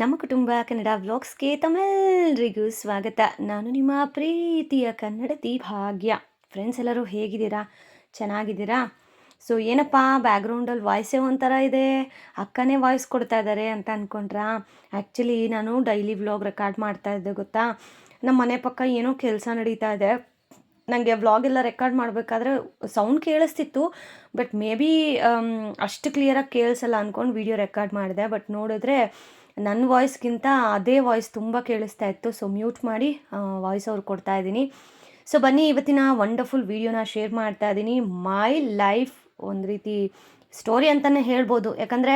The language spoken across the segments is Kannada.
ನಮ್ಮ ಕುಟುಂಬ ಕನ್ನಡ ವ್ಲಾಗ್ಸ್ಗೆ ತಮ್ಮೆಲ್ಲರಿಗೂ ಸ್ವಾಗತ. ನಾನು ನಿಮ್ಮ ಪ್ರೀತಿಯ ಕನ್ನಡತಿ ಭಾಗ್ಯ. ಫ್ರೆಂಡ್ಸ್ ಎಲ್ಲರೂ ಹೇಗಿದ್ದೀರಾ? ಚೆನ್ನಾಗಿದ್ದೀರಾ? ಸೊ ಏನಪ್ಪ ಬ್ಯಾಕ್ಗ್ರೌಂಡಲ್ಲಿ ವಾಯ್ಸೇ ಒಂಥರ ಇದೆ. ಅಕ್ಕನೇ ವಾಯ್ಸ್ ಕೊಡ್ತಾ ಇದ್ದಾರೆ ಅಂತ ಅಂದ್ಕೊಂಡ್ರಾ ಆ್ಯಕ್ಚುಲಿ ನಾನು ಡೈಲಿ ವ್ಲಾಗ್ ರೆಕಾರ್ಡ್ ಮಾಡ್ತಾ ಇದ್ದೆ, ಗೊತ್ತಾ? ನಮ್ಮ ಮನೆ ಪಕ್ಕ ಏನೋ ಕೆಲಸ ನಡೀತಾ ಇದೆ. ನನಗೆ ವ್ಲಾಗ್ ಎಲ್ಲ ರೆಕಾರ್ಡ್ ಮಾಡಬೇಕಾದ್ರೆ ಸೌಂಡ್ ಕೇಳಿಸ್ತಿತ್ತು. ಬಟ್ ಮೇ ಬಿ ಅಷ್ಟು ಕ್ಲಿಯರಾಗಿ ಕೇಳಿಸಲ್ಲ ಅಂದ್ಕೊಂಡು ವಿಡಿಯೋ ರೆಕಾರ್ಡ್ ಮಾಡಿದೆ. ಬಟ್ ನೋಡಿದ್ರೆ ನನ್ನ ವಾಯ್ಸ್ಗಿಂತ ಅದೇ ವಾಯ್ಸ್ ತುಂಬ ಕೇಳಿಸ್ತಾ ಇತ್ತು. ಸೊ ಮ್ಯೂಟ್ ಮಾಡಿ ವಾಯ್ಸ್ ಅವ್ರು ಕೊಡ್ತಾ ಇದ್ದೀನಿ. ಸೊ ಬನ್ನಿ, ಇವತ್ತಿನ ವಂಡರ್ಫುಲ್ ವೀಡಿಯೋನ ಶೇರ್ ಮಾಡ್ತಾ ಇದ್ದೀನಿ. ಮೈ ಲೈಫ್ ಒಂದು ರೀತಿ ಸ್ಟೋರಿ ಅಂತಲೇ ಹೇಳ್ಬೋದು. ಯಾಕಂದರೆ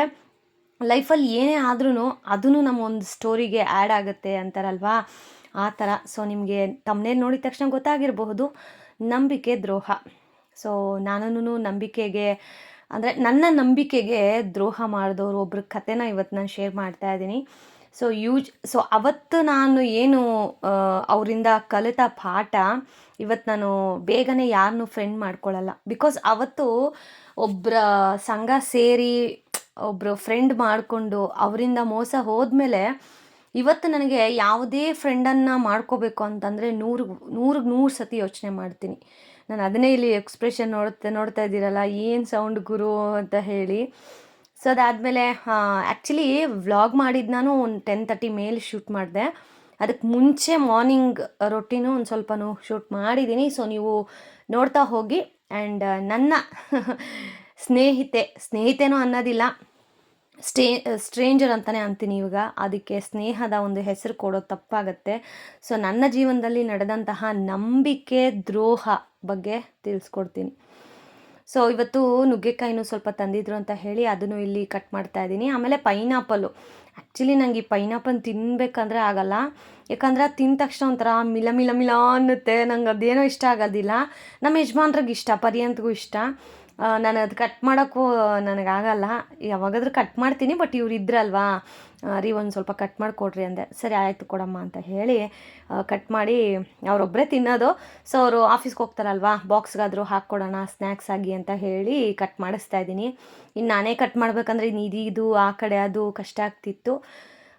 ಲೈಫಲ್ಲಿ ಏನೇ ಆದ್ರೂ ಅದೂ ನಮ್ಮ ಒಂದು ಸ್ಟೋರಿಗೆ ಆ್ಯಡ್ ಆಗುತ್ತೆ ಅಂತಾರಲ್ವಾ? ಆ ಥರ. ಸೊ ನಿಮಗೆ ತಮ್ಮನೇ ನೋಡಿದ ತಕ್ಷಣ ಗೊತ್ತಾಗಿರಬಹುದು. ನಂಬಿಕೆ ದ್ರೋಹ. ಸೊ ನಾನು ನಂಬಿಕೆಗೆ ಅಂದರೆ ನನ್ನ ನಂಬಿಕೆಗೆ ದ್ರೋಹ ಮಾಡಿದವರು ಒಬ್ಬರ ಕಥೆನ ಇವತ್ತು ನಾನು ಶೇರ್ ಮಾಡ್ತಾ ಇದ್ದೀನಿ. ಸೊ ಯೂಜ್ ಸೊ ಅವತ್ತು ನಾನು ಏನು ಅವರಿಂದ ಕಲಿತ ಪಾಠ ಇವತ್ತು ನಾನು ಬೇಗನೆ ಯಾರನ್ನೂ ಫ್ರೆಂಡ್ ಮಾಡ್ಕೊಳ್ಳಲ್ಲ ಬಿಕಾಸ್ ಅವತ್ತು ಒಬ್ಬರ ಸಂಘ ಸೇರಿ ಒಬ್ಬರು ಫ್ರೆಂಡ್ ಮಾಡಿಕೊಂಡು ಅವರಿಂದ ಮೋಸ ಹೋದ್ಮೇಲೆ ಇವತ್ತು ನನಗೆ ಯಾವುದೇ ಫ್ರೆಂಡನ್ನು ಮಾಡ್ಕೋಬೇಕು ಅಂತಂದರೆ ನೂರು ನೂರಿಗೆ ನೂರು ಸತಿ ಯೋಚನೆ ಮಾಡ್ತೀನಿ. ನಾನು ಅದನ್ನೇ ಇಲ್ಲಿ ಎಕ್ಸ್ಪ್ರೆಷನ್ ನೋಡ್ತಾ ನೋಡ್ತಾ ಇದ್ದೀರಲ್ಲ, ಏನು ಸೌಂಡ್ ಗುರು ಅಂತ ಹೇಳಿ. ಸೊ ಅದಾದಮೇಲೆ ಆ್ಯಕ್ಚುಲಿ ವ್ಲಾಗ್ ಮಾಡಿದ್ದು ನಾನು ಒಂದು ಟೆನ್ ತರ್ಟಿ ಮೇಲೆ ಶೂಟ್ ಮಾಡಿದೆ. ಅದಕ್ಕೆ ಮುಂಚೆ ಮಾರ್ನಿಂಗ್ ರೊಟ್ಟಿನೂ ಒಂದು ಸ್ವಲ್ಪನೂ ಶೂಟ್ ಮಾಡಿದ್ದೀನಿ ಸೊ ನೀವು ನೋಡ್ತಾ ಹೋಗಿ. ಆ್ಯಂಡ್ ನನ್ನ ಸ್ನೇಹಿತೆ, ಸ್ನೇಹಿತೆನೂ ಅನ್ನೋದಿಲ್ಲ. ಸ್ಟೇ, ಸ್ಟ್ರೇಂಜರ್ ಅಂತಲೇ ಅಂತೀನಿ ಇವಾಗ. ಅದಕ್ಕೆ ಸ್ನೇಹದ ಒಂದು ಹೆಸರು ಕೊಡೋದು ತಪ್ಪಾಗತ್ತೆ. ಸೊ, ನನ್ನ ಜೀವನದಲ್ಲಿ ನಡೆದಂತಹ ನಂಬಿಕೆ ದ್ರೋಹ ಬಗ್ಗೆ ತಿಳಿಸ್ಕೊಡ್ತೀನಿ. ಸೊ, ಇವತ್ತು ನುಗ್ಗೆಕಾಯಿನೂ ಸ್ವಲ್ಪ ತಂದಿದ್ರು ಅಂತ ಹೇಳಿ ಅದನ್ನು ಇಲ್ಲಿ ಕಟ್ ಮಾಡ್ತಾ ಇದ್ದೀನಿ. ಆಮೇಲೆ ಪೈನಾಪಲ್ಲು. ಆ್ಯಕ್ಚುಲಿ ನನಗೆ ಈ ಪೈನಾಪಲ್ ತಿನ್ನಬೇಕಂದ್ರೆ ಆಗಲ್ಲ. ಯಾಕಂದ್ರೆ ತಿಂದ ತಕ್ಷಣ ಒಂಥರ ಮಿಲ ಮಿಲ ಮಿಲ ಅನ್ನುತ್ತೆ. ನಂಗೆ ಅದೇನೋ ಇಷ್ಟ ಆಗೋದಿಲ್ಲ. ನಮ್ಮ ಯಜಮಾನ್ರಿಗೆ ಇಷ್ಟ, ಪರ್ಯಂತ್ಗೂ ಇಷ್ಟ. ನಾನು ಅದು ಕಟ್ ಮಾಡೋಕ್ಕೂ ನನಗಾಗಲ್ಲ ಯಾವಾಗಾದರೂ ಕಟ್ ಮಾಡ್ತೀನಿ ಬಟ್ ಇವ್ರು ಇದ್ರಲ್ವಾ? ರೀ ಒಂದು ಸ್ವಲ್ಪ ಕಟ್ ಮಾಡಿ ಕೊಡ್ರಿ ಅಂದೆ. ಸರಿ, ಆಯಿತು ಕೊಡಮ್ಮ ಅಂತ ಹೇಳಿ ಕಟ್ ಮಾಡಿ ಅವರೊಬ್ಬರೇ ತಿನ್ನೋದು. ಸೊ ಅವರು ಆಫೀಸ್ಗೆ ಹೋಗ್ತಾರಲ್ವಾ? ಬಾಕ್ಸ್ಗಾದರೂ ಹಾಕ್ಕೊಡೋಣ ಸ್ನ್ಯಾಕ್ಸ್ ಆಗಿ ಅಂತ ಹೇಳಿ ಕಟ್ ಮಾಡಿಸ್ತಾ ಇದ್ದೀನಿ. ಇನ್ನು ನಾನೇ ಕಟ್ ಮಾಡಬೇಕಂದ್ರೆ ಇನ್ನು ಇದು ಆ ಕಡೆ ಅದು ಕಷ್ಟ ಆಗ್ತಿತ್ತು.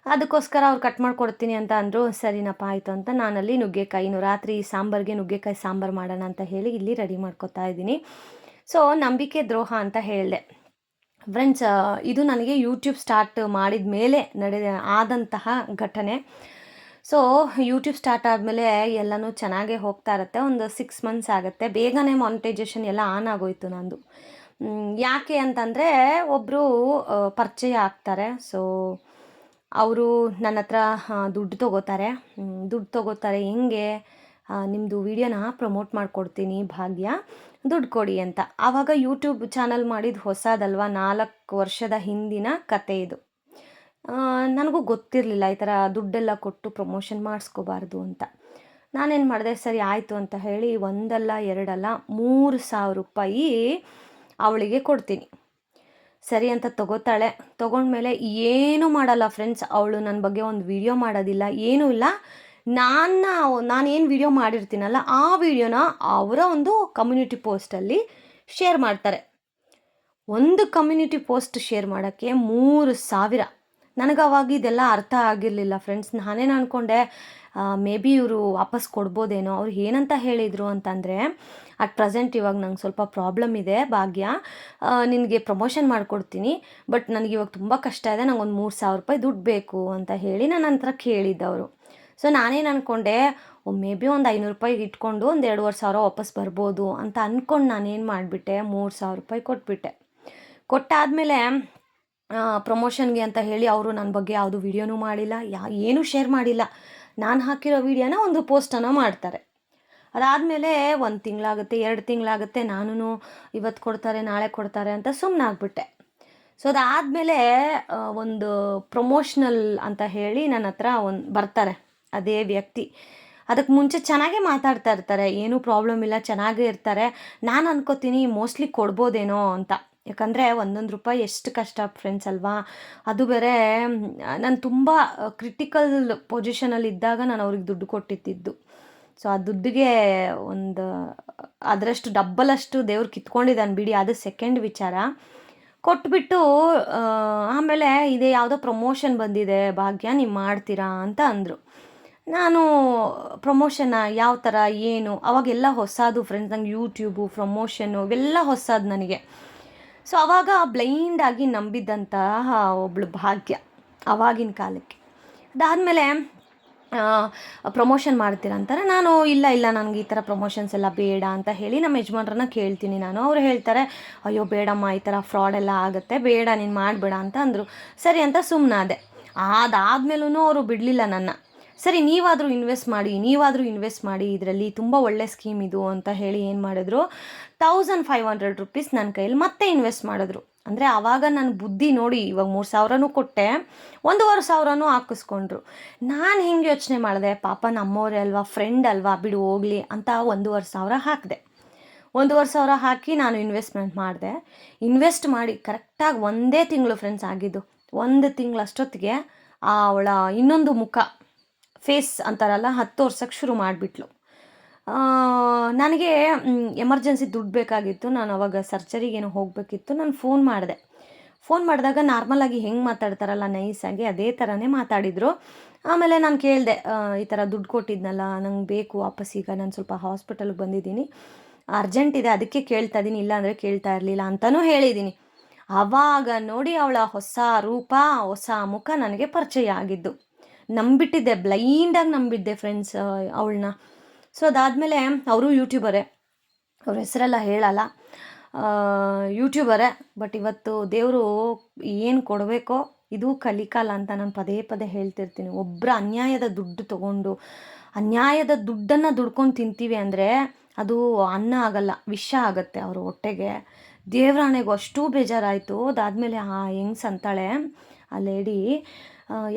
ಅದಕ್ಕೋಸ್ಕರ ಅವ್ರು ಕಟ್ ಮಾಡಿಕೊಡ್ತೀನಿ ಅಂತ ಅಂದರು. ಸರಿನಪ್ಪ, ಆಯಿತು ಅಂತ ನಾನಲ್ಲಿ ನುಗ್ಗೆಕಾಯಿನೂ ರಾತ್ರಿ ಸಾಂಬಾರಿಗೆ ನುಗ್ಗೆಕಾಯಿ ಸಾಂಬಾರು ಮಾಡೋಣ ಅಂತ ಹೇಳಿ ಇಲ್ಲಿ ರೆಡಿ ಮಾಡ್ಕೊತಾ ಇದ್ದೀನಿ. ಸೊ ನಂಬಿಕೆ ದ್ರೋಹ ಅಂತ ಹೇಳಿದೆ. ಫ್ರೆಂಡ್ಸ್ ಇದು ನನಗೆ ಯೂಟ್ಯೂಬ್ ಸ್ಟಾರ್ಟ್ ಮಾಡಿದ ಮೇಲೆ ನಡೆದ ಆದಂತಹ ಘಟನೆ. ಸೊ ಯೂಟ್ಯೂಬ್ ಸ್ಟಾರ್ಟ್ ಆದಮೇಲೆ ಎಲ್ಲನೂ ಚೆನ್ನಾಗೇ ಹೋಗ್ತಾ ಇರುತ್ತೆ. ಒಂದು ಸಿಕ್ಸ್ ಮಂತ್ಸ್ ಆಗುತ್ತೆ. ಬೇಗನೆ ಮಾನಿಟೈಜೇಷನ್ ಎಲ್ಲ ಆನ್ ಆಗೋಯ್ತು ನಂದು. ಯಾಕೆ ಅಂತಂದರೆ ಒಬ್ಬರು ಪರಿಚಯ ಆಗ್ತಾರೆ. ಸೊ ಅವರು ನನ್ನ ಹತ್ರ ದುಡ್ಡು ತೊಗೋತಾರೆ. ದುಡ್ಡು ತೊಗೋತಾರೆ. ಹೆಂಗೆ? ನಿಮ್ಮದು ವೀಡಿಯೋನ ಪ್ರಮೋಟ್ ಮಾಡಿಕೊಡ್ತೀನಿ, ಭಾಗ್ಯ. ದುಡ್ಡು ಕೊಡಿ ಅಂತ. ಆವಾಗ ಯೂಟ್ಯೂಬ್ ಚಾನಲ್ ಮಾಡಿದ ಹೊಸದಲ್ವ? ನಾಲ್ಕು ವರ್ಷದ ಹಿಂದಿನ ಕತೆ ಇದು. ನನಗೂ ಗೊತ್ತಿರಲಿಲ್ಲ ಈ ಥರ ದುಡ್ಡೆಲ್ಲ ಕೊಟ್ಟು ಪ್ರಮೋಷನ್ ಮಾಡಿಸ್ಕೋಬಾರ್ದು ಅಂತ. ನಾನೇನು ಮಾಡಿದೆ? ಸರಿ, ಆಯಿತು ಅಂತ ಹೇಳಿ ಒಂದಲ್ಲ, ಎರಡಲ್ಲ, ಮೂರು ಸಾವಿರ ರೂಪಾಯಿ ಅವಳಿಗೆ ಕೊಡ್ತೀನಿ. ಸರಿ ಅಂತ ತಗೋತಾಳೆ. ತೊಗೊಂಡ್ಮೇಲೆ, ಏನೂ ಮಾಡಲ್ಲ ಫ್ರೆಂಡ್ಸ್ ಅವಳು ನನ್ನ ಬಗ್ಗೆ ಒಂದು ವಿಡಿಯೋ ಮಾಡೋದಿಲ್ಲ, ಏನೂ ಇಲ್ಲ. ನಾನು ನಾನು ಏನು ವಿಡಿಯೋ ಮಾಡಿರ್ತೀನಲ್ಲ, ಆ ವಿಡಿಯೋನ ಅವರ ಒಂದು ಕಮ್ಯುನಿಟಿ ಪೋಸ್ಟಲ್ಲಿ ಶೇರ್ ಮಾಡ್ತಾರೆ. ಒಂದು ಕಮ್ಯುನಿಟಿ ಪೋಸ್ಟ್ ಶೇರ್ ಮಾಡೋಕ್ಕೆ ಮೂರು ಸಾವಿರ. ನನಗೆ ಅವಾಗ ಇದೆಲ್ಲ ಅರ್ಥ ಆಗಿರಲಿಲ್ಲ ಫ್ರೆಂಡ್ಸ್ ನಾನೇನು ಅಂದ್ಕೊಂಡೆ ಮೇ ಬಿ ಇವರು ವಾಪಸ್ ಕೊಡ್ಬೋದೇನೋ, ಅವ್ರು ಏನಂತ ಹೇಳಿದರು ಅಂತಂದರೆ ಅಟ್ ಪ್ರೆಸೆಂಟ್ ಇವಾಗ ನಂಗೆ ಸ್ವಲ್ಪ ಪ್ರಾಬ್ಲಮ್ ಇದೆ ಭಾಗ್ಯ. ನಿನಗೆ ಪ್ರಮೋಷನ್ ಮಾಡಿಕೊಡ್ತೀನಿ ಬಟ್ ನನಗೆ ಇವಾಗ ತುಂಬ ಕಷ್ಟ ಇದೆ ನಂಗೆ ಒಂದು ಮೂರು ಸಾವಿರ ರೂಪಾಯಿ ದುಡ್ಡು ಬೇಕು ಅಂತ ಹೇಳಿ ನನ್ನ ಹತ್ರ ಕೇಳಿದ್ದವರು ಸೊ ನಾನೇನು ಅಂದ್ಕೊಂಡೆ ಮೇ ಬಿ ಒಂದು ಐನೂರು ರೂಪಾಯಿ ಇಟ್ಕೊಂಡು ಒಂದು ಎರಡುವರೆ ಸಾವಿರ ವಾಪಸ್ ಬರ್ಬೋದು ಅಂತ ಅಂದ್ಕೊಂಡು ನಾನೇನು ಮಾಡಿಬಿಟ್ಟೆ, ಮೂರು ಸಾವಿರ ರೂಪಾಯಿ ಕೊಟ್ಬಿಟ್ಟೆ. ಕೊಟ್ಟಾದಮೇಲೆ ಪ್ರಮೋಷನ್ಗೆ ಅಂತ ಹೇಳಿ ಅವರು ನನ್ನ ಬಗ್ಗೆ ಯಾವುದು ವೀಡಿಯೋನೂ ಮಾಡಿಲ್ಲ, ಯಾ, ಏನೂ ಶೇರ್ ಮಾಡಿಲ್ಲ. ನಾನು ಹಾಕಿರೋ ವೀಡಿಯೋನ ಒಂದು ಪೋಸ್ಟನ್ನು ಮಾಡ್ತಾರೆ. ಅದಾದಮೇಲೆ ಒಂದು ತಿಂಗಳಾಗುತ್ತೆ, ಎರಡು ತಿಂಗಳಾಗುತ್ತೆ ನಾನು ಇವತ್ತು ಕೊಡ್ತಾರೆ, ನಾಳೆ ಕೊಡ್ತಾರೆ ಅಂತ ಸುಮ್ಮನಾಗ್ಬಿಟ್ಟೆ ಸೊ ಅದಾದಮೇಲೆ ಒಂದು ಪ್ರಮೋಷ್ನಲ್ ಅಂತ ಹೇಳಿ ನನ್ನ ಹತ್ರ ಒಂದು ಬರ್ತಾರೆ. ಅದೇ ವ್ಯಕ್ತಿ. ಅದಕ್ಕೆ ಮುಂಚೆ ಚೆನ್ನಾಗೇ ಮಾತಾಡ್ತಾ ಇರ್ತಾರೆ. ಏನೂ ಪ್ರಾಬ್ಲಮ್ ಇಲ್ಲ, ಚೆನ್ನಾಗೇ ಇರ್ತಾರೆ. ನಾನು ಅನ್ಕೋತೀನಿ ಮೋಸ್ಟ್ಲಿ ಕೊಡ್ಬೋದೇನೋ ಅಂತ. ಯಾಕಂದರೆ ಒಂದೊಂದು ರೂಪಾಯಿ ಎಷ್ಟು ಕಷ್ಟ ಫ್ರೆಂಡ್ಸ್ ಅಲ್ವಾ? ಅದು ಬೇರೆ, ನಾನು ತುಂಬ ಕ್ರಿಟಿಕಲ್ ಪೊಸಿಷನಲ್ಲಿ ಇದ್ದಾಗ ನಾನು ಅವ್ರಿಗೆ ದುಡ್ಡು ಕೊಟ್ಟಿದ್ದು ಸೊ ಆ ದುಡ್ಡಿಗೆ ಒಂದು, ಅದರಷ್ಟು ಡಬ್ಬಲಷ್ಟು ದೇವ್ರು ಕಿತ್ಕೊಂಡಿದ್ದಾನೆ ಬಿಡಿ. ಅದು ಸೆಕೆಂಡ್ ವಿಚಾರ. ಕೊಟ್ಬಿಟ್ಟು ಆಮೇಲೆ ಇದೇ ಯಾವುದೋ ಪ್ರಮೋಷನ್ ಬಂದಿದೆ. ಭಾಗ್ಯ, ನೀವು ಮಾಡ್ತೀರಾ ಅಂತ ಅಂದರು. ನಾನು ಪ್ರಮೋಷನ ಯಾವ ಥರ ಏನು, ಅವಾಗೆಲ್ಲ ಹೊಸದು ಫ್ರೆಂಡ್ಸ್ ನಂಗೆ ಯೂಟ್ಯೂಬು ಪ್ರಮೋಷನು ಇವೆಲ್ಲ ಹೊಸದು ನನಗೆ. ಸೊ ಅವಾಗ ಬ್ಲೈಂಡಾಗಿ ನಂಬಿದ್ದಂತಹ ಒಬ್ಳು ಭಾಗ್ಯ ಅವಾಗಿನ ಕಾಲಕ್ಕೆ. ಅದಾದಮೇಲೆ ಪ್ರಮೋಷನ್ ಮಾಡ್ತೀರಾ ಅಂತಾರೆ ನಾನು, ಇಲ್ಲ ಇಲ್ಲ, ನನಗೆ ಈ ಥರ ಪ್ರಮೋಷನ್ಸ್ ಎಲ್ಲ ಬೇಡ ಅಂತ ಹೇಳಿ ನಮ್ಮ ಯಜಮಾನ್ರನ್ನ ಕೇಳ್ತೀನಿ ನಾನು. ಅವ್ರು ಹೇಳ್ತಾರೆ, ಅಯ್ಯೋ, ಬೇಡಮ್ಮ, ಈ ಥರ ಫ್ರಾಡ್ ಎಲ್ಲ ಆಗುತ್ತೆ. ಬೇಡ, ನೀನು ಮಾಡಬೇಡ ಅಂತ ಅಂದರು. ಸರಿ ಅಂತ ಸುಮ್ಮನಾದೆ ಅದಾದ್ಮೇಲೂ ಅವರು ಬಿಡಲಿಲ್ಲ ನನ್ನ. ಸರಿ, ನೀವಾದರೂ ಇನ್ವೆಸ್ಟ್ ಮಾಡಿ, ನೀವಾದರೂ ಇನ್ವೆಸ್ಟ್ ಮಾಡಿ, ಇದರಲ್ಲಿ ತುಂಬ ಒಳ್ಳೆ ಸ್ಕೀಮ್ ಇದು ಅಂತ ಹೇಳಿ ಏನು ಮಾಡಿದ್ರು? ತೌಸಂಡ್ ಫೈವ್ ಹಂಡ್ರೆಡ್ ರುಪೀಸ್ ನನ್ನ ಕೈಯಲ್ಲಿ ಮತ್ತೆ ಇನ್ವೆಸ್ಟ್ ಮಾಡಿದ್ರು. ಅಂದರೆ ಆವಾಗ ನನ್ನ ಬುದ್ಧಿ ನೋಡಿ, ಇವಾಗ ಮೂರು ಸಾವಿರನೂ ಕೊಟ್ಟೆ, ಒಂದೂವರೆ ಸಾವಿರನೂ ಹಾಕಿಸ್ಕೊಂಡ್ರು. ನಾನು ಹೆಂಗೆ ಯೋಚನೆ ಮಾಡಿದೆ? ಪಾಪ ನಮ್ಮವರೇ ಅಲ್ವಾ ಫ್ರೆಂಡ್ ಅಲ್ವಾ, ಬಿಡು ಹೋಗಲಿ ಅಂತ ಒಂದೂವರೆ ಸಾವಿರ ಹಾಕಿದೆ. ಒಂದೂವರೆ ಸಾವಿರ ಹಾಕಿ ನಾನು ಇನ್ವೆಸ್ಟ್ಮೆಂಟ್ ಮಾಡಿದೆ. ಇನ್ವೆಸ್ಟ್ ಮಾಡಿ ಕರೆಕ್ಟಾಗಿ ಒಂದೇ ತಿಂಗಳು ಫ್ರೆಂಡ್ಸ್ ಆಗಿದ್ದು. ಒಂದು ತಿಂಗಳು ಅಷ್ಟೊತ್ತಿಗೆ ಅವಳ ಇನ್ನೊಂದು ಮುಖ. ಫೇಸ್ ಅಂತಾರಲ್ಲ, ಹತ್ತು ವರ್ಷಕ್ಕೆ ಶುರು ಮಾಡಿಬಿಟ್ಲು. ನನಗೆ ಎಮರ್ಜೆನ್ಸಿ ದುಡ್ಡು ಬೇಕಾಗಿತ್ತು. ನಾನು ಅವಾಗ ಸರ್ಜರಿಗೇನೋ ಹೋಗಬೇಕಿತ್ತು. ನಾನು ಫೋನ್ ಮಾಡಿದೆ. ಫೋನ್ ಮಾಡಿದಾಗ ನಾರ್ಮಲಾಗಿ ಹೆಂಗೆ ಮಾತಾಡ್ತಾರಲ್ಲ ನೈಸಾಗಿ ಅದೇ ಥರನೇ ಮಾತಾಡಿದರು. ಆಮೇಲೆ ನಾನು ಕೇಳಿದೆ ಈ ಥರ ದುಡ್ಡು ಕೊಟ್ಟಿದ್ನಲ್ಲ, ನಂಗೆ ಬೇಕು, ವಾಪಸ್ ಈಗ ನಾನು ಸ್ವಲ್ಪ ಹಾಸ್ಪಿಟಲ್ಗೆ ಬಂದಿದ್ದೀನಿ. ಅರ್ಜೆಂಟ್ ಇದೆ, ಅದಕ್ಕೆ ಕೇಳ್ತಾ ಇದ್ದೀನಿ ಇಲ್ಲಾಂದರೆ ಕೇಳ್ತಾ ಇರಲಿಲ್ಲ ಅಂತಲೂ ಹೇಳಿದ್ದೀನಿ ಆವಾಗ ನೋಡಿ ಅವಳ ಹೊಸ ರೂಪ, ಹೊಸ ಮುಖ ನನಗೆ ಪರಿಚಯ ಆಗಿದ್ದು. ನಂಬಿಟ್ಟಿದ್ದೆ ಬ್ಲೈಂಡಾಗಿ ನಂಬಿದ್ದೆ ಫ್ರೆಂಡ್ಸ್ ಅವಳನ್ನ. ಸೊ ಅದಾದಮೇಲೆ ಅವರು ಯೂಟ್ಯೂಬರೇ ಅವ್ರ ಹೆಸರೆಲ್ಲ ಹೇಳಲ್ಲ. ಯೂಟ್ಯೂಬರೇ ಬಟ್ ಇವತ್ತು ದೇವರು ಏನು ಕೊಡಬೇಕೋ, ಇದು ಕಲಿಕಾಲ ಅಂತ ನಾನು ಪದೇ ಪದೇ ಹೇಳ್ತಿರ್ತೀನಿ. ಒಬ್ಬರ ಅನ್ಯಾಯದ ದುಡ್ಡು ತಗೊಂಡು, ಅನ್ಯಾಯದ ದುಡ್ಡನ್ನು ದುಡ್ಕೊಂಡು ತಿಂತೀವಿ ಅಂದರೆ ಅದು ಅನ್ನ ಆಗಲ್ಲ, ವಿಷ ಆಗುತ್ತೆ ಅವ್ರ ಹೊಟ್ಟೆಗೆ. ದೇವ್ರಾಣೆಗೂ ಅಷ್ಟು ಬೇಜಾರಾಯಿತು. ಅದಾದಮೇಲೆ ಆ ಹೆಂಗ್ಸ್ ಅಂತಾಳೆ, ಆ ಲೇಡಿ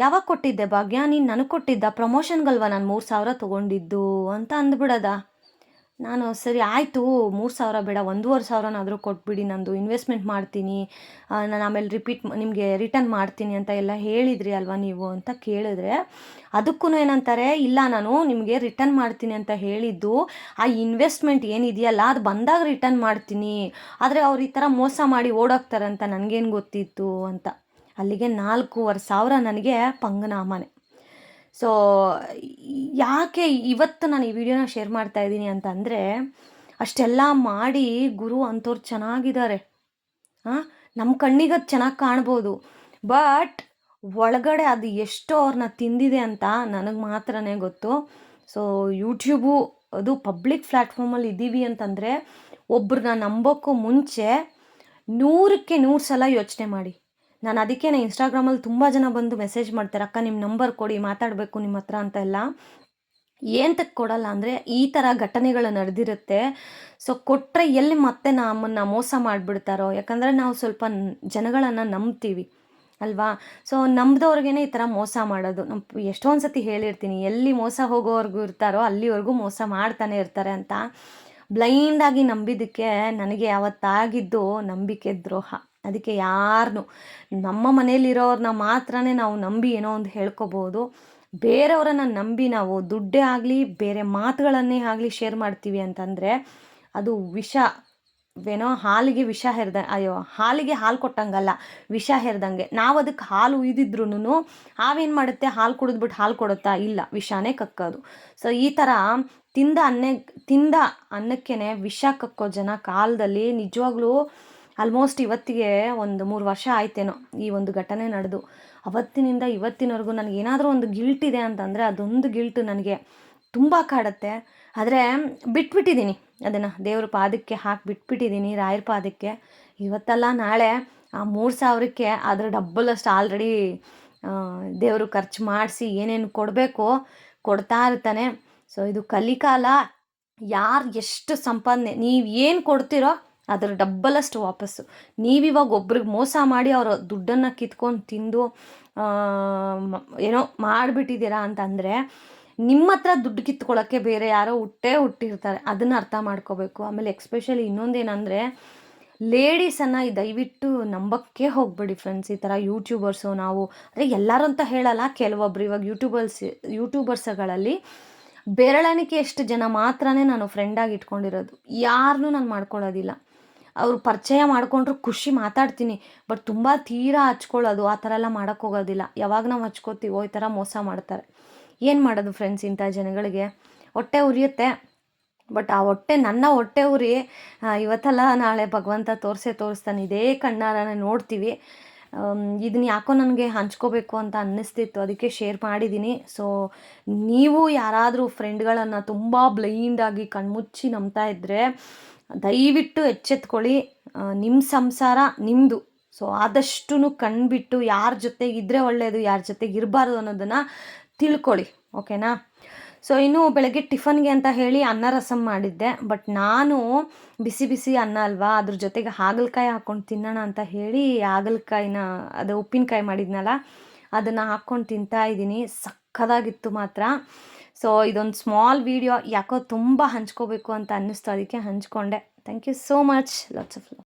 ಯಾವಾಗ ಕೊಟ್ಟಿದ್ದೆ ಭಾಗ್ಯ? ನೀನು ನನಗೆ ಕೊಟ್ಟಿದ್ದ ಪ್ರಮೋಷನ್ಗಲ್ವ ನಾನು ಮೂರು ಸಾವಿರ ತೊಗೊಂಡಿದ್ದು ಅಂತ ಅಂದ್ಬಿಡದ. ನಾನು ಸರಿ ಆಯಿತು, ಮೂರು ಸಾವಿರ ಬೇಡ, ಒಂದೂವರೆ ಸಾವಿರನಾದರೂ ಕೊಟ್ಬಿಡಿ, ನಂದು ಇನ್ವೆಸ್ಟ್ಮೆಂಟ್ ಮಾಡ್ತೀನಿ. ನಾನು ಆಮೇಲೆ ರಿಪೀಟ್ ನಿಮಗೆ ರಿಟರ್ನ್ ಮಾಡ್ತೀನಿ ಅಂತ ಎಲ್ಲ ಹೇಳಿದ್ರಿ ಅಲ್ವಾ ನೀವು ಅಂತ ಕೇಳಿದ್ರೆ ಅದಕ್ಕೂ ಏನಂತಾರೆ, ಇಲ್ಲ ನಾನು ನಿಮಗೆ ರಿಟರ್ನ್ ಮಾಡ್ತೀನಿ ಅಂತ ಹೇಳಿದ್ದು, ಆ ಇನ್ವೆಸ್ಟ್ಮೆಂಟ್ ಏನಿದೆಯಲ್ಲ, ಅದು ಬಂದಾಗ ರಿಟರ್ನ್ ಮಾಡ್ತೀನಿ. ಆದರೆ ಅವ್ರು ಈ ಥರ ಮೋಸ ಮಾಡಿ ಓಡೋಗ್ತಾರಂತ ನನಗೇನು ಗೊತ್ತಿತ್ತು ಅಂತ. ಅಲ್ಲಿಗೆ ನಾಲ್ಕೂವರೆ ಸಾವಿರ ನನಗೆ ಪಂಗನಾಮನೆ. ಸೊ ಯಾಕೆ ಇವತ್ತು ನಾನು ಈ ವಿಡಿಯೋನ ಶೇರ್ ಮಾಡ್ತಾ ಇದ್ದೀನಿ ಅಂತಂದರೆ ಅಷ್ಟೆಲ್ಲ ಮಾಡಿ ಗುರು ಅಂಥವ್ರು ಚೆನ್ನಾಗಿದ್ದಾರೆ. ಹಾಂ ನಮ್ಮ ಕಣ್ಣಿಗೆ ಅದು ಚೆನ್ನಾಗಿ ಕಾಣ್ಬೋದು. ಬಟ್ ಒಳಗಡೆ ಅದು ಎಷ್ಟೋ ಅವ್ರನ್ನ ತಿಂದಿದೆ ಅಂತ ನನಗೆ ಮಾತ್ರನೇ ಗೊತ್ತು. ಸೊ ಯೂಟ್ಯೂಬು ಅದು ಪಬ್ಲಿಕ್ ಪ್ಲ್ಯಾಟ್ಫಾರ್ಮಲ್ಲಿ ಇದ್ದೀವಿ ಅಂತಂದರೆ ಒಬ್ರನ್ನ ನಂಬೋಕ್ಕೂ ಮುಂಚೆ ನೂರಕ್ಕೆ ನೂರು ಸಲ ಯೋಚನೆ ಮಾಡಿ. ನಾನು ಅದಕ್ಕೆ ಇನ್ಸ್ಟಾಗ್ರಾಮಲ್ಲಿ ತುಂಬ ಜನ ಬಂದು ಮೆಸೇಜ್ ಮಾಡ್ತಾರೆ, ಅಕ್ಕ ನಿಮ್ಮ ನಂಬರ್ ಕೊಡಿ, ಮಾತಾಡಬೇಕು ನಿಮ್ಮ ಹತ್ರ ಅಂತ ಎಲ್ಲ ಏಂತಕ್ಕೆ ಕೊಡಲ್ಲ ಅಂದರೆ ಈ ಥರ ಘಟನೆಗಳು ನಡೆದಿರುತ್ತೆ. ಸೊ ಕೊಟ್ಟರೆ ಎಲ್ಲಿ ಮತ್ತೆ ನಮ್ಮನ್ನು ಮೋಸ ಮಾಡಿಬಿಡ್ತಾರೋ? ಯಾಕಂದರೆ ನಾವು ಸ್ವಲ್ಪ ಜನಗಳನ್ನು ನಂಬ್ತೀವಿ, ಅಲ್ವಾ? ಸೊ ನಂಬ್ದವ್ರಿಗೇನೆ ಈ ಥರ ಮೋಸ ಮಾಡೋದು. ನಮ್ಮ ಎಷ್ಟೊಂದು ಸತಿ ಹೇಳಿರ್ತೀನಿ, ಎಲ್ಲಿ ಮೋಸ ಹೋಗೋವರೆಗೂ ಇರ್ತಾರೋ ಅಲ್ಲಿವರೆಗೂ ಮೋಸ ಮಾಡ್ತಾನೆ ಇರ್ತಾರೆ ಅಂತ. ಬ್ಲೈಂಡಾಗಿ ನಂಬಿದ್ದಕ್ಕೆ ನನಗೆ ಯಾವತ್ತಾಗಿದ್ದು ನಂಬಿಕೆ ದ್ರೋಹ. ಅದಕ್ಕೆ ಯಾರನ್ನೂ ನಮ್ಮ ಮನೇಲಿರೋರನ್ನ ಮಾತ್ರನೇ ನಾವು ನಂಬಿ ಏನೋ ಒಂದು ಹೇಳ್ಕೊಬೋದು. ಬೇರೆಯವರನ್ನು ನಂಬಿ ನಾವು ದುಡ್ಡೇ ಆಗಲಿ, ಬೇರೆ ಮಾತುಗಳನ್ನೇ ಆಗಲಿ ಶೇರ್ ಮಾಡ್ತೀವಿ ಅಂತಂದರೆ ಅದು ವಿಷ, ಏನೋ ಹಾಲಿಗೆ ವಿಷ ಹೆರ್ದ, ಅಯ್ಯೋ, ಹಾಲಿಗೆ ಹಾಲು ಕೊಟ್ಟಂಗಲ್ಲ, ವಿಷ ಹೆರ್ದಂಗೆ. ನಾವು ಅದಕ್ಕೆ ಹಾಲು ಉಯ್ದಿದ್ರು ಹಾವೇನು ಮಾಡುತ್ತೆ? ಹಾಲು ಕುಡಿದ್ಬಿಟ್ಟು ಹಾಲು ಕೊಡುತ್ತಾ? ಇಲ್ಲ, ವಿಷಾನೇ ಕಕ್ಕೋದು. ಸೊ ಈ ಥರ ತಿಂದ ಅನ್ನ, ತಿಂದ ಅನ್ನಕ್ಕೇ ವಿಷ ಕಕ್ಕೋ ಜನ ಕಾಲದಲ್ಲಿ ನಿಜವಾಗ್ಲೂ ಆಲ್ಮೋಸ್ಟ್ ಇವತ್ತಿಗೆ ಒಂದು ಮೂರು ವರ್ಷ ಆಯ್ತೇನೋ ಈ ಒಂದು ಘಟನೆ ನಡೆದು. ಅವತ್ತಿನಿಂದ ಇವತ್ತಿನವರೆಗೂ ನನಗೆ ಏನಾದರೂ ಒಂದು ಗಿಲ್ಟ್ ಇದೆ ಅಂತಂದರೆ ಅದೊಂದು ಗಿಲ್ಟು ನನಗೆ ತುಂಬ ಕಾಡುತ್ತೆ. ಆದರೆ ಬಿಟ್ಬಿಟ್ಟಿದ್ದೀನಿ ಅದನ್ನು ದೇವ್ರ ಪಾದಕ್ಕೆ ಹಾಕಿ ಬಿಟ್ಬಿಟ್ಟಿದ್ದೀನಿ ರಾಯರ ಪಾದಕ್ಕೆ. ಇವತ್ತಲ್ಲ ನಾಳೆ ಆ ಮೂರು ಸಾವಿರಕ್ಕೆ ಅದರ ಡಬ್ಬಲಷ್ಟು ಆಲ್ರೆಡಿ ದೇವರು ಖರ್ಚು ಮಾಡಿಸಿ ಏನೇನು ಕೊಡಬೇಕು ಕೊಡ್ತಾ ಇರ್ತಾನೆ. ಸೊ ಇದು ಕಲಿಕಾಲ. ಯಾರು ಎಷ್ಟು ಸಂಪಾದನೆ, ನೀವು ಏನು ಕೊಡ್ತೀರೋ ಅದರ ಡಬ್ಬಲಷ್ಟು ವಾಪಸ್ಸು. ನೀವಿವಾಗ ಒಬ್ರಿಗೆ ಮೋಸ ಮಾಡಿ ಅವರ ದುಡ್ಡನ್ನು ಕಿತ್ಕೊಂಡು ತಿಂದು ಏನೋ ಮಾಡಿಬಿಟ್ಟಿದ್ದೀರಾ ಅಂತಂದರೆ ನಿಮ್ಮ ಹತ್ರ ದುಡ್ಡು ಕಿತ್ಕೊಳ್ಳೋಕ್ಕೆ ಬೇರೆ ಯಾರೋ ಹುಟ್ಟೇ ಹುಟ್ಟಿರ್ತಾರೆ. ಅದನ್ನು ಅರ್ಥ ಮಾಡ್ಕೋಬೇಕು. ಆಮೇಲೆ ಎಕ್ಸ್ಪೆಷಲಿ ಇನ್ನೊಂದೇನೆಂದರೆ ಲೇಡೀಸನ್ನು ದಯವಿಟ್ಟು ನಂಬಕ್ಕೆ ಹೋಗಬೇಡಿ ಫ್ರೆಂಡ್ಸ್. ಈ ಥರ ಯೂಟ್ಯೂಬರ್ಸು ನಾವು ಅಂದರೆ ಎಲ್ಲರೂ ಅಂತ ಹೇಳಲ್ಲ, ಕೆಲವೊಬ್ರು ಇವಾಗ ಯೂಟ್ಯೂಬರ್ಸ್, ಯೂಟ್ಯೂಬರ್ಸ್ಗಳಲ್ಲಿ ಬೆರಳಣಿಕೆ ಎಷ್ಟು ಜನ ಮಾತ್ರನೇ ನಾನು ಫ್ರೆಂಡಾಗಿ ಇಟ್ಕೊಂಡಿರೋದು. ಯಾರನ್ನೂ ನಾನು ಮಾಡ್ಕೊಳ್ಳೋದಿಲ್ಲ. ಅವರು ಪರಿಚಯ ಮಾಡಿಕೊಂಡ್ರು ಖುಷಿ ಮಾತಾಡ್ತೀನಿ, ಬಟ್ ತುಂಬ ತೀರಾ ಹಚ್ಕೊಳ್ಳೋದು ಆ ಥರ ಎಲ್ಲ ಮಾಡೋಕ್ಕೆ ಹೋಗೋದಿಲ್ಲ. ಯಾವಾಗ ನಾವು ಹಚ್ಕೋತೀವೋ ಈ ಥರ ಮೋಸ ಮಾಡ್ತಾರೆ. ಏನು ಮಾಡೋದು ಫ್ರೆಂಡ್ಸ್ ಇಂಥ ಜನಗಳಿಗೆ? ಹೊಟ್ಟೆ ಉರಿಯುತ್ತೆ. ಬಟ್ ಆ ಹೊಟ್ಟೆ, ನನ್ನ ಹೊಟ್ಟೆ ಉರಿ ಇವತ್ತಲ್ಲ ನಾಳೆ ಭಗವಂತ ತೋರಿಸೇ ತೋರಿಸ್ತಾನೆ, ಇದೇ ಕಣ್ಣಾರನೇ ನೋಡ್ತೀವಿ. ಇದನ್ನ ಯಾಕೋ ನನಗೆ ಹಂಚ್ಕೋಬೇಕು ಅಂತ ಅನ್ನಿಸ್ತಿತ್ತು, ಅದಕ್ಕೆ ಶೇರ್ ಮಾಡಿದ್ದೀನಿ ಸೊ ನೀವು ಯಾರಾದರೂ ಫ್ರೆಂಡ್ಗಳನ್ನು ತುಂಬ ಬ್ಲೈಂಡಾಗಿ ಕಣ್ಮುಚ್ಚಿ ನಂಬ್ತಾ ಇದ್ದರೆ ದಯವಿಟ್ಟು ಎಚ್ಚೆತ್ಕೊಳ್ಳಿ. ನಿಮ್ಮ ಸಂಸಾರ ನಿಮ್ಮದು ಸೊ ಆದಷ್ಟು ಕಣ್ಬಿಟ್ಟು ಯಾರ ಜೊತೆಗಿದ್ರೆ ಒಳ್ಳೆಯದು ಯಾರ ಜೊತೆಗೆ ಇರಬಾರ್ದು ಅನ್ನೋದನ್ನು ತಿಳ್ಕೊಳ್ಳಿ. ಓಕೆನಾ ಸೊ ಇನ್ನು ಬೆಳಗ್ಗೆ ಟಿಫನ್ಗೆ ಅಂತ ಹೇಳಿ ಅನ್ನ ರಸಂ ಮಾಡಿದ್ದೆ. ಬಟ್ ನಾನು ಬಿಸಿ ಬಿಸಿ ಅನ್ನ ಅಲ್ವಾ, ಅದ್ರ ಜೊತೆಗೆ ಹಾಗಲಕಾಯಿ ಹಾಕ್ಕೊಂಡು ತಿನ್ನೋಣ ಅಂತ ಹೇಳಿ ಹಾಗಲಕಾಯಿನ, ಅದು ಉಪ್ಪಿನಕಾಯಿ ಮಾಡಿದ್ನಲ್ಲ, ಅದನ್ನು ಹಾಕ್ಕೊಂಡು ತಿಂತಾ ಇದ್ದೀನಿ. ಸಕ್ಕದಾಗಿತ್ತು ಮಾತ್ರ. ಸೊ ಇದೊಂದು ಸ್ಮಾಲ್ ವೀಡಿಯೋ ಯಾಕೋ ತುಂಬ ಹಂಚ್ಕೋಬೇಕು ಅಂತ ಅನ್ನಿಸ್ತು. ಅದಕ್ಕೆ ಹಂಚ್ಕೊಂಡೆ. Thank you so much lots of